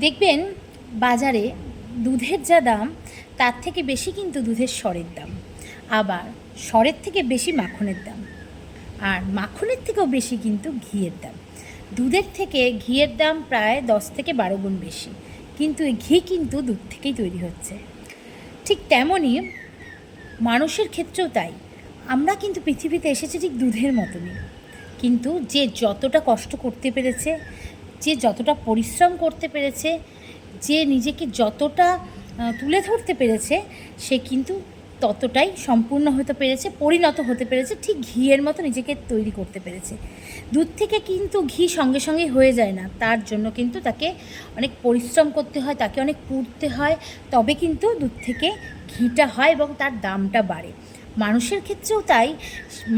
দেখবেন বাজারে দুধের যা দাম, তার থেকে বেশি কিন্তু দুধের স্বরের দাম। আবার স্বরের থেকে বেশি মাখনের দাম। আর মাখনের থেকেও বেশি কিন্তু ঘিয়ের দাম। দুধের থেকে ঘিয়ের দাম প্রায় দশ থেকে বারো গুণ বেশি। কিন্তু এই ঘি কিন্তু দুধ থেকেই তৈরি হচ্ছে। ঠিক তেমনই মানুষের ক্ষেত্রেও তাই। আমরা কিন্তু পৃথিবীতে এসেছি ঠিক দুধের মতনই। কিন্তু যে যতটা কষ্ট করতে পেরেছে যে যতটা পরিশ্রম করতে পেরেছে, যে নিজেকে যতটা তুলে ধরতে পেরেছে, সে কিন্তু ততটাই সম্পূর্ণ হতে পেরেছে, পরিণত হতে পেরেছে, ঠিক ঘিয়ের মতো নিজেকে তৈরি করতে পেরেছে। দুধ থেকে কিন্তু ঘি সঙ্গে সঙ্গে হয়ে যায় না, তার জন্য কিন্তু তাকে অনেক পরিশ্রম করতে হয়, তাকে অনেক পুড়তে হয়, তবে কিন্তু দুধ থেকে ঘিটা হয় এবং তার দামটা বাড়ে। মানুষের ক্ষেত্রেও তাই,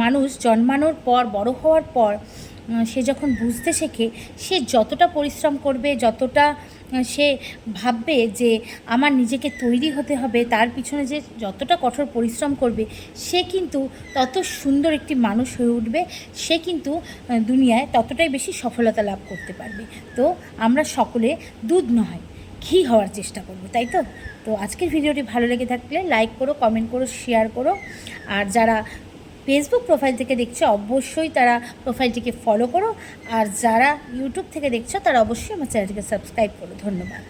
মানুষ জন্মানোর পর, বড় হওয়ার পর সে যখন বুঝতে শেখে, সে যতটা পরিশ্রম করবে, যতটা সে ভাববে যে আমার নিজেকে তৈরি হতে হবে, তার পিছনে যে যতটা কঠোর পরিশ্রম করবে, সে কিন্তু তত সুন্দর একটি মানুষ হয়ে উঠবে, সে কিন্তু দুনিয়ায় ততটাই বেশি সফলতা লাভ করতে পারবে। তো আমরা সকলে দুধ নয়, ঘি হওয়ার চেষ্টা করব, তাই তো? তো আজকের ভিডিওটি ভালো লেগে থাকলে লাইক করো কমেন্ট করো শেয়ার করো। আর যারা ফেসবুক প্রোফাইল থেকে দেখছ, অবশ্যই তারা প্রোফাইলটিকে ফলো করো। আর যারা ইউটিউব থেকে দেখছ, তারা অবশ্যই আমার চ্যানেলটিকে সাবস্ক্রাইব করো। ধন্যবাদ।